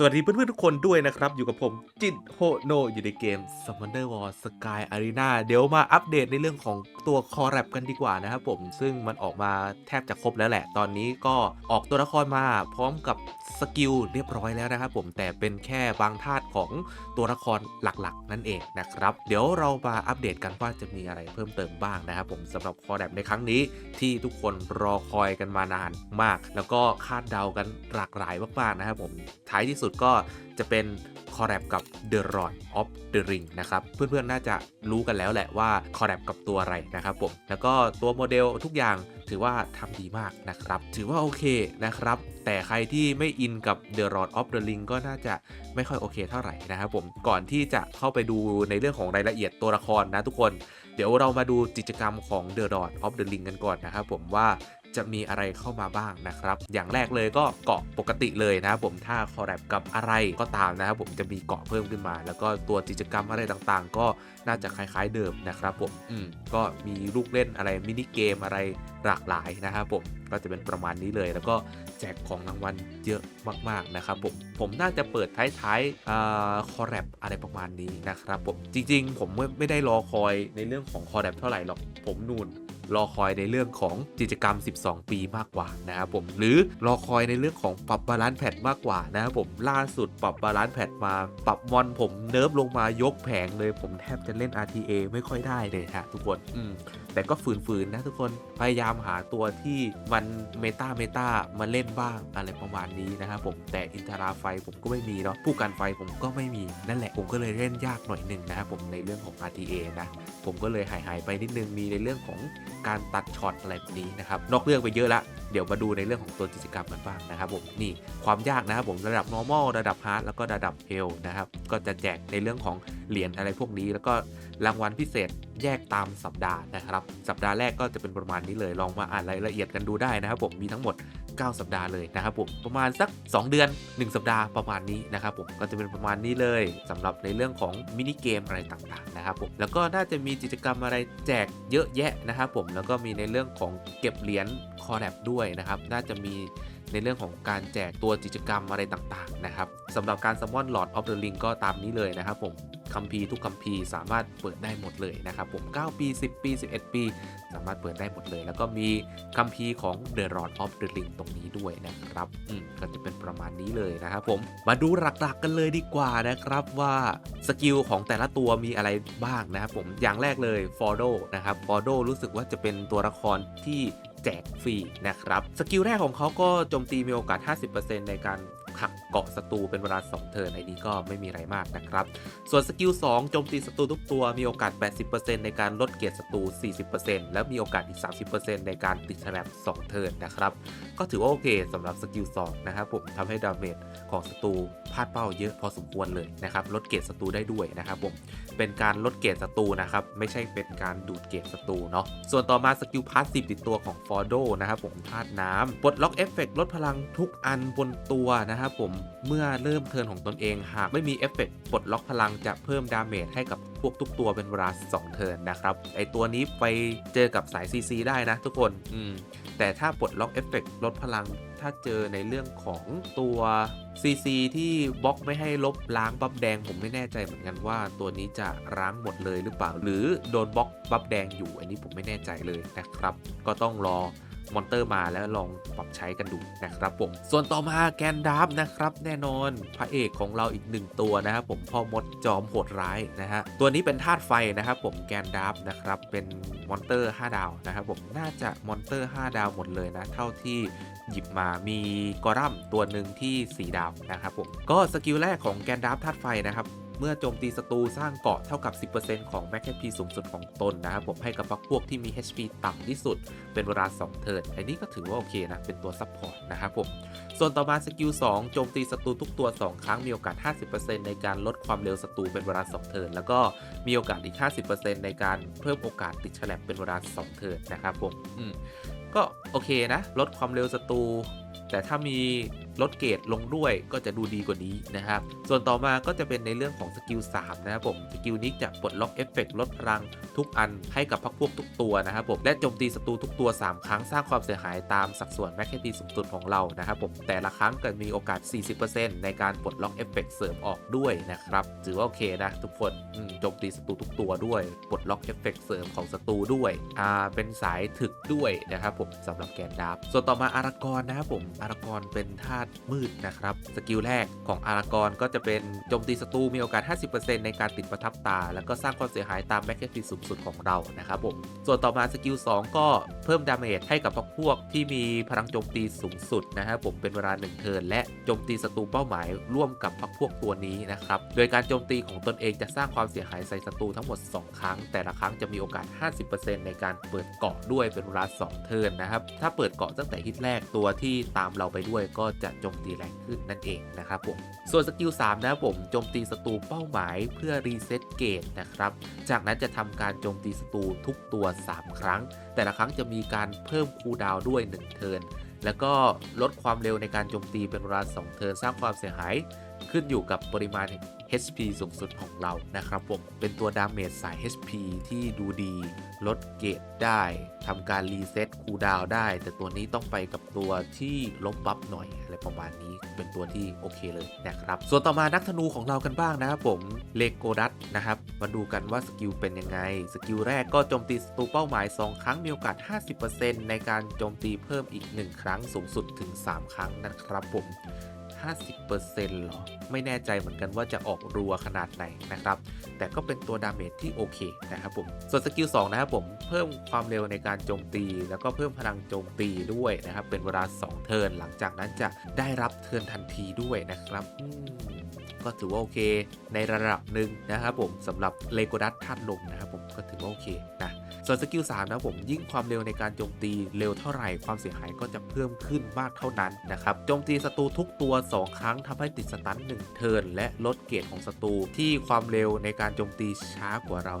สวัสดีเพื่อนๆทุกคนด้วยนะครับ อยู่กับผมจิตโฮโนอยู่ในเกม Summoner War Sky Arena เดี๋ยวมาอัปเดตในเรื่องของตัวคอแรปกันดีกว่านะครับผม ซึ่งมันออกมาแทบจะครบแล้วแหละ ตอนนี้ก็ออกตัวละครมาพร้อมกับสกิลเรียบร้อยแล้วนะครับผมแต่เป็นแค่บางธาตุของตัวละครหลักๆ นั่นเองนะครับ เดี๋ยวเรามาอัปเดตกันว่าจะมีอะไรเพิ่มเติมบ้างนะครับผมสำหรับคอแรปในครั้งนี้ที่ทุกคนรอคอยกันมานานมาก แล้วก็คาดเดากันหลากหลายมากๆนะครับผมท้ายที่สุดก็จะเป็นคอแรปกับ The Lord of the Ring นะครับ เพื่อนๆ น่าจะรู้กันแล้วแหละว่าคอแรปกับตัวอะไรนะครับผม แล้วก็ตัวโมเดลทุกอย่างถือว่าทำดีมากนะครับ ถือว่าโอเคนะครับ แต่ใครที่ไม่อินกับ The Lord of the Ring ก็น่าจะไม่ค่อยโอเคเท่าไหร่นะครับผม ก่อนที่จะเข้าไปดูในเรื่องของรายละเอียดตัวละครนะทุกคน เดี๋ยวเรามาดูกิจกรรมของ The Lord of the Ring กันก่อนนะครับผมว่า จะมีอะไรเข้ามาบ้างนะครับ อย่างแรกเลยก็เกาะปกติเลยนะครับผมถ้าคอแรปกับอะไรก็ตามนะครับผมจะมีเกาะเพิ่มขึ้นมา แล้วก็ตัวกิจกรรมอะไรต่างๆ ก็น่าจะคล้ายๆเดิมนะครับผมอืมก็มีลูกเล่นอะไรมินิเกมอะไรหลากหลายนะครับผมก็จะเป็นประมาณนี้เลย แล้วก็แจกของรางวัลเยอะมากๆนะครับผมผมน่าจะเปิดท้ายๆคอแรปอะไรประมาณนี้นะครับผมจริงๆ ผมไม่ได้รอคอยในเรื่องของคอแรปเท่าไหร่หรอกผมนูน รอคอยในเรื่องของกิจกรรม 12 ปีมากกว่านะครับผมหรือรอคอยในเรื่องของปรับบาลานซ์แพทมากกว่านะครับผมล่าสุดปรับบาลานซ์แพทมา ปรับมอนผมเนิร์ฟลงมายกแผงเลยผมแทบจะเล่น RTA ไม่ค่อยได้เลยฮะทุกคนอืมแต่ก็ฝืนๆนะทุกคนพยายามหาตัวที่มันเมตาเมตามาเล่นบ้างอะไรประมาณนี้นะครับผมแต่อินทราไฟผมก็ไม่มีเนาะผู้การไฟผมก็ไม่มีนั่นแหละผมก็เลยเล่นยากหน่อยหนึ่งนะครับผมในเรื่องของ RTA นะผมก็เลยหายหายๆไปนิดนึงมีในเรื่องของการตัดช็อตอะไรแบบนี้นะครับนอกเรื่องไปเยอะละเดี๋ยวมาดูในเรื่องของตัวกิจกรรมกันบ้างนะครับผมนี่ความยากนะครับผมระดับ normal ระดับ hard แล้วก็ระดับ hell นะครับก็จะแจกในเรื่องของเหรียญอะไรพวกนี้ แล้วก็รางวัลพิเศษแยกตามสัปดาห์นะครับ สัปดาห์แรกก็จะเป็นประมาณนี้เลยลองมาอ่านรายละเอียดกันดูได้นะครับผมมีทั้งหมด 9 สัปดาห์เลยนะครับผมประมาณสัก 2 เดือน 1 สัปดาห์ประมาณนี้นะครับผมก็จะเป็นประมาณนี้เลยสำหรับในเรื่องของมินิเกมอะไรต่างๆนะครับผมแล้วก็น่าจะมีกิจกรรมอะไรแจกเยอะแยะนะครับผมแล้วก็มีในเรื่องของเก็บเหรียญคอแรปด้วยนะครับน่าจะมี ในเรื่องของการแจกตัวกิจกรรมอะไรต่างๆนะครับสำหรับการซัมมอนหลอดออฟเดอะลิงก็ตามนี้เลยนะครับผมคัมภีร์ทุกคัมภีร์สามารถเปิดได้หมดเลยนะครับผม 9 ปี 10 ปี 11 ปี สามารถเปิดได้หมดเลย แล้วก็มีคัมภีร์ของ The Lord of the Ring ตรงนี้ด้วยนะครับอืมก็จะเป็นประมาณนี้เลยนะครับผมมาดูหลักๆกันเลยดีกว่านะครับว่าสกิลของแต่ละตัวมีอะไรบ้างนะครับผมอย่างแรกเลยฟอร์โดนะครับฟอร์โดรู้สึกว่าจะเป็นตัวละครที่ แจกฟรีนะครับ สกิลแรกของเขาก็โจมตีมีโอกาส 50%ในการ หักเกาะศัตรูเป็นเวลา 2 เทิร์นไอ้นี้ก็ไม่มีอะไรมากนะครับ ส่วนสกิล2โจมตีศัตรูทุกตัวมีโอกาส 80%ในการลดเกียรติศัตรู 40%แล้วมีโอกาสอีก 30%ในการติดแฉลบ2เทิร์นนะครับ ก็ถือว่าโอเคสำหรับสกิล2นะครับผมทำให้ดาเมจของศัตรูพลาดเป้าเยอะพอสมควรเลยนะครับลดเกียรติศัตรูได้ด้วยนะครับผมเป็นการลดเกรดศัตรูนะครับไม่ใช่เป็นการดูดเกรดศัตรูเนาะส่วนต่อมาสกิลพาสซีฟติดตัวของฟอร์โดนะครับผมธาตุน้ำปลดล็อกเอฟเฟกลดพลังทุกอันบนตัวนะครับผมเมื่อเริ่มเทินของตนเอง หากไม่มีเอฟเฟกปลดล็อกพลังจะเพิ่มดาเมจให้กับพวกทุกตัวเป็นเวลา2เทินนะครับไอตัวนี้ไปเจอกับสาย CC ได้นะทุกคนอืมแต่ถ้าปลดล็อกเอฟเฟกลดพลังถ้าเจอในเรื่องของตัว CC ที่บล็อกไม่ให้ลบล้างบัฟแดงผมไม่แน่ใจเหมือนกันว่าตัวนี้จะล้างหมดเลยหรือเปล่า หรือโดนบล็อกบัฟแดงอยู่อันนี้ผมไม่แน่ใจเลยนะครับ ก็ต้องรอ มอนเตอร์มาแล้วลองปรับใช้กันดูนะครับผม ส่วนต่อมาแกนดาร์ฟนะครับ แน่นอนพระเอกของเราอีกหนึ่งตัวนะครับผมพ่อมดจอมโหดร้ายนะฮะตัวนี้เป็นธาตุไฟนะครับผมแกนดาร์ฟนะครับเป็นมอนเตอร์ 5 ดาวนะครับผมน่าจะมอนเตอร์ 5 ดาวหมดเลยนะ เท่าที่หยิบมามีกอรัมตัวหนึ่งที่ 4 ดาวนะครับผมก็สกิลแรกของแกนดาร์ธาตุไฟนะครับ เมื่อโจมตีศัตรูสร้างเกาะเท่ากับ 10%ของแม็ก HP สูงสุดของตนนะครับผมให้กับพรรคพวกที่มี HP ต่ำที่สุด เป็นเวลา 2 เทิร์นอันนี้ก็ถือว่าโอเคนะ เป็นตัวซัพพอร์ตนะครับผม ส่วนต่อมาสกิล 2 โจมตีศัตรูทุกตัว 2 ครั้งมีโอกาส 50%ในการลดความเร็วศัตรูเป็นเวลา 2 เทิร์นแล้วก็มีโอกาสอีก 50%ในการเพิ่มโอกาสติดแฉลบเป็นเวลา 2 เทิร์นนะครับผมอืมก็โอเคนะ ลดความเร็วศัตรูแต่ถ้ามี ลดเกรดลงด้วยก็จะดูดีกว่านี้นะครับ ส่วนต่อมาก็จะเป็นในเรื่องของสกิล3นะครับผม สกิลนี้จะปลดล็อกเอฟเฟกต์ลดพลังทุกอันให้กับพักพวกทุกตัวนะครับผม และโจมตีศัตรูทุกตัว 3 ครั้งสร้างความเสียหายตามสัดส่วนแม็กเทีสูงสุดของเรานะครับผม แต่ละครั้งก็มีโอกาส 40%ในการปลดล็อกเอฟเฟกต์เสริมออกด้วยนะครับ ถือว่าโอเคนะทุกคนโจมตีศัตรูทุกตัวด้วย ปลดล็อกเอฟเฟกต์เสริมของศัตรูด้วยอ่าเป็นสายถึกด้วยนะครับผมสำหรับแกนดับส่วนต่อมาอารากอนนะครับผมอารากอนเป็นธาตุมืดนะครับ สกิลแรกของอารากอนก็จะเป็นโจมตีศัตรูมีโอกาส 50%ในการติดประทับตา แล้วก็สร้างความเสียหายตามแม็กเทีสูงสุดของเรานะครับผมส่วนต่อมาสกิล2ก็เพิ่มดาเมจให้กับพวกที่มีพลังโจมตีสูงสุดนะครับผมเป็นเวลา1เทิร์นและโจมตีศัตรูเป้าหมายร่วมกับพวกพวกตัวนี้นะครับโดยการโจมตีของตนเองจะสร้างความเสียหายใส่ศัตรูทั้งหมด 2 ครั้ง แต่ละครั้งจะมีโอกาส 50%ในการเปิดเกาะด้วยเป็นเวลา2เทิร์นนะครับถ้าเปิดเกาะตั้งแต่ฮิตแรกตัวที่ตามเราไปด้วยก็จะโจมตีแรงขึ้นนั่นเองนะครับผมส่วนสกิล3นะผมโจมตีศัตรูเป้าหมายเพื่อรีเซ็ตเกตนะครับจากนั้นจะทำการโจมตีศัตรูทุกตัว 3 ครั้ง แต่ละครั้งจะมีการเพิ่มคูดาวด้วย 1 เทิร์นแล้วก็ลดความเร็วในการโจมตีเป็นเวลา2เทิร์นสร้างความเสียหาย ขึ้นอยู่กับปริมาณ HP สูงสุดของเรานะครับผมเป็นตัวดาเมจสาย HP ที่ดูดี ลดเกรดได้ทำการรีเซ็ตคูลดาวได้ แต่ตัวนี้ต้องไปกับตัวที่ลบบัฟหน่อย อะไรประมาณนี้เป็นตัวที่โอเคเลยนะครับ ส่วนต่อมานักธนูของเรากันบ้างนะครับผมเลโกดัตนะครับ มาดูกันว่าสกิลเป็นยังไง สกิลแรกก็โจมตีศัตรูเป้าหมาย 2 ครั้งมีโอกาส 50%ในการโจมตีเพิ่มอีก 1 ครั้งสูงสุดถึง 3 ครั้งนะครับผม 50%หรอ ไม่แน่ใจเหมือนกันว่าจะออกรัวขนาดไหนนะครับ แต่ก็เป็นตัวดาเมจที่โอเคนะครับผม ส่วนสกิล2นะครับผมเพิ่มความเร็วในการโจมตี แล้วก็เพิ่มพลังโจมตีด้วยนะครับ เป็นเวลา 2 เทิร์นหลังจากนั้นจะได้รับเทิร์นทันทีด้วยนะครับก็ถือว่าโอเค ในระดับหนึ่งนะครับผมสำหรับเลโกดัสธาตุลมนะครับผมก็ถือว่าโอเคนะ ส่วนสกิล3นะผมยิ่งความเร็วในการโจมตีเร็วเท่าไหร่ความเสียหายก็จะเพิ่มขึ้นมากเท่านั้นนะครับโจมตีศัตรูทุกตัว 2 ครั้งทำให้ติดสตัน1เทิร์นและลดเกรดของศัตรูที่ความเร็วในการโจมตีช้ากว่าเรา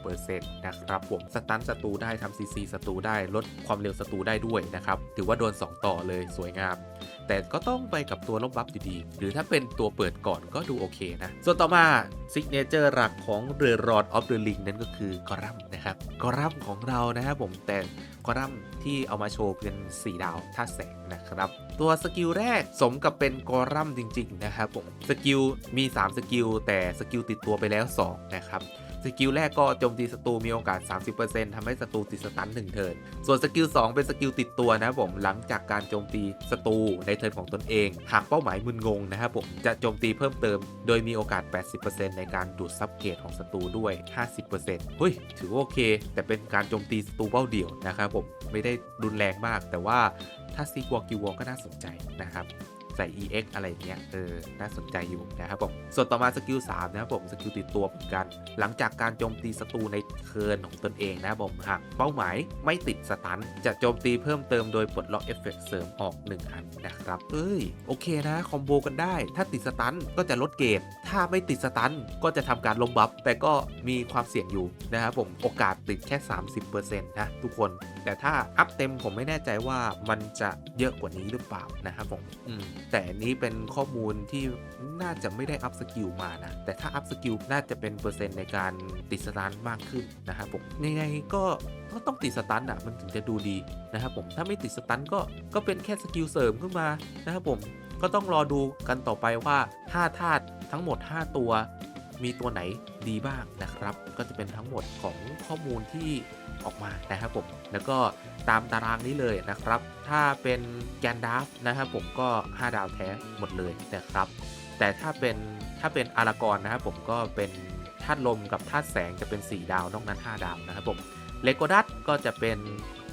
30%นะครับผมสตันศัตรูได้ทำซีซีศัตรูได้ลดความเร็วศัตรูได้ด้วยนะครับถือว่าโดน 2 ต่อเลยสวยงามแต่ก็ต้องไปกับตัวลบบัฟอยู่ดี หรือถ้าเป็นตัวเปิดก่อนก็ดูโอเคนะ ส่วนต่อมาซิกเนเจอร์หลักของเรือรอดออฟเดอะลิงนั่นก็คือกรัมนะครับกอรัมของเรานะครับผมแต่กอรัมที่เอามาโชว์เป็น 4 ดาวท่าแสงนะครับ ตัวสกิลแรกสมกับเป็นกอรัมจริง ๆ นะครับผมสกิลมี 3 สกิลแต่สกิลติดตัวไปแล้ว 2 นะครับ สกิลแรกก็โจมตีศัตรูมีโอกาส 30%ทำให้ศัตรูติดสตัน1เทิร์นส่วนสกิล2เป็นสกิลติดตัวนะผมหลังจากการโจมตีศัตรูในเทิร์นของตนเอง หากเป้าหมายมึนงงนะครับผมจะโจมตีเพิ่มเติม โดยมีโอกาส 80%ในการดูดซับเกตของศัตรูด้วย 50%เฮ้ยถือว่าโอเค แต่เป็นการโจมตีศัตรูเป้าเดี่ยวนะครับผมไม่ได้รุนแรงมาก แต่ว่าถ้าซีกวอกิวอก็น่าสนใจนะครับ ส่ EX อะไรเงี้ย เออ น่าสนใจอยู่นะครับผม ส่วนต่อมาสกิล3นะครับผม สกิลติดตัวเหมือนกัน หลังจากการโจมตีศัตรูในเทิร์นของตนเองนะครับผม หากเป้าหมายไม่ติดสตัน จะโจมตีเพิ่มเติมโดยปลดล็อกเอฟเฟกต์เสริมออก 1 อันนะครับ เอ้ย โอเคนะ คอมโบกันได้ ถ้าติดสตันก็จะลดเกรด ถ้าไม่ติดสตันก็จะทำการล้มบัฟ แต่ก็มีความเสี่ยงอยู่นะครับผมโอกาสติดแค่ 30%นะทุกคน แต่ถ้าอัพเต็มผมไม่แน่ใจว่ามันจะเยอะกว่านี้หรือเปล่านะครับผมอืมแต่นนี้เป็นข้อมูลที่น่าจะไม่ได้อัพสกิลมานะ แต่ถ้าอัพสกิลน่าจะเป็นเปอร์เซ็นต์ในการติดสตันมากขึ้นนะครับผมยังไงก็ก็ต้องติดสตันอะมันถึงจะดูดีนะครับผมถ้าไม่ติดสตันก็ก็เป็นแค่สกิลเสริมขึ้นมานะครับผม ก็ต้องรอดูกันต่อไปว่า 5 ธาตุทั้งหมด 5 ตัว มีตัวไหนดีบ้างนะครับ ก็จะเป็นทั้งหมดของข้อมูลที่ออกมานะครับผมแล้วก็ตามตารางนี้เลยนะครับ ถ้าเป็นแกนดาฟนะครับผมก็ 5 ดาวแท้หมดเลยนะครับ แต่ถ้าเป็นถ้าเป็นอารากอนนะครับผมก็เป็นธาตุลมกับธาตุแสงจะเป็น 4 ดาวนอกนั้น 5 ดาวนะครับผมเลโกดัสก็จะเป็น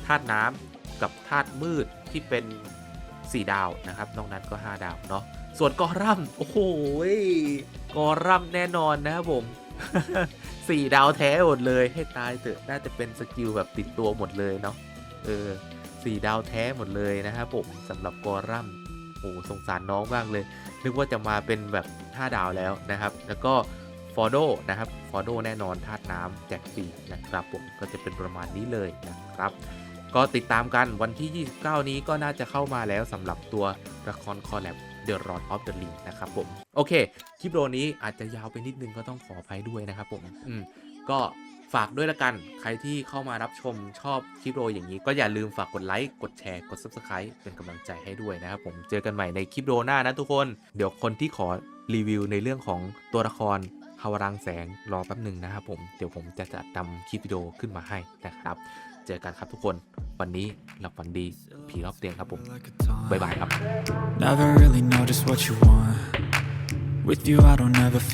ธาตุน้ำกับธาตุมืดที่เป็น 4 ดาวนะครับ นอกนั้นก็ 5 ดาวเนาะ ส่วนกอรัมโอ้โหกอรัมแน่นอนนะครับผมสี่ดาวแท้หมดเลยให้ตายเถอะน่าจะเป็นสกิลแบบติดตัวหมดเลยเนาะเออสี่ดาวแท้หมดเลยนะครับผมสำหรับกอรัมโอ้สงสารน้องมากเลย นึกว่าจะมาเป็นแบบ5ดาวแล้วนะครับ แล้วก็ฟอโดนะครับฟอโดแน่นอนธาตุน้ำแจกฟรีนะครับผมก็จะเป็นประมาณนี้เลยนะครับ ก็ติดตามกันวันที่ 29 นี้ก็น่าจะเข้ามาแล้วสำหรับตัวละครคอลแลบ The Lord of the Ring นะครับผม โอเค คลิปวิดีโอนี้อาจจะยาวไปนิดนึงก็ต้องขออภัยด้วยนะครับผมอืมก็ฝากด้วยละกัน ใครที่เข้ามารับชมชอบคลิปวิดีโออย่างนี้ก็อย่าลืมฝากกดไลค์ กดแชร์ กด Subscribe เป็นกำลังใจให้ด้วยนะครับผม เจอกันใหม่ในคลิปวิดีโอหน้านะทุกคน เดี๋ยวคนที่ขอรีวิวในเรื่องของตัวละคร ฮาวรังแสงรอแป๊บหนึ่งนะครับผมเดี๋ยวผมจะจัดทำคลิปวิดีโอขึ้นมาให้นะครับ เจอกันครับทุกคนวันนี้หลับฝันดีผีรอบเตียงครับผมบ๊ายบายครับ Never really know just what you want. With you, I don't ever feel.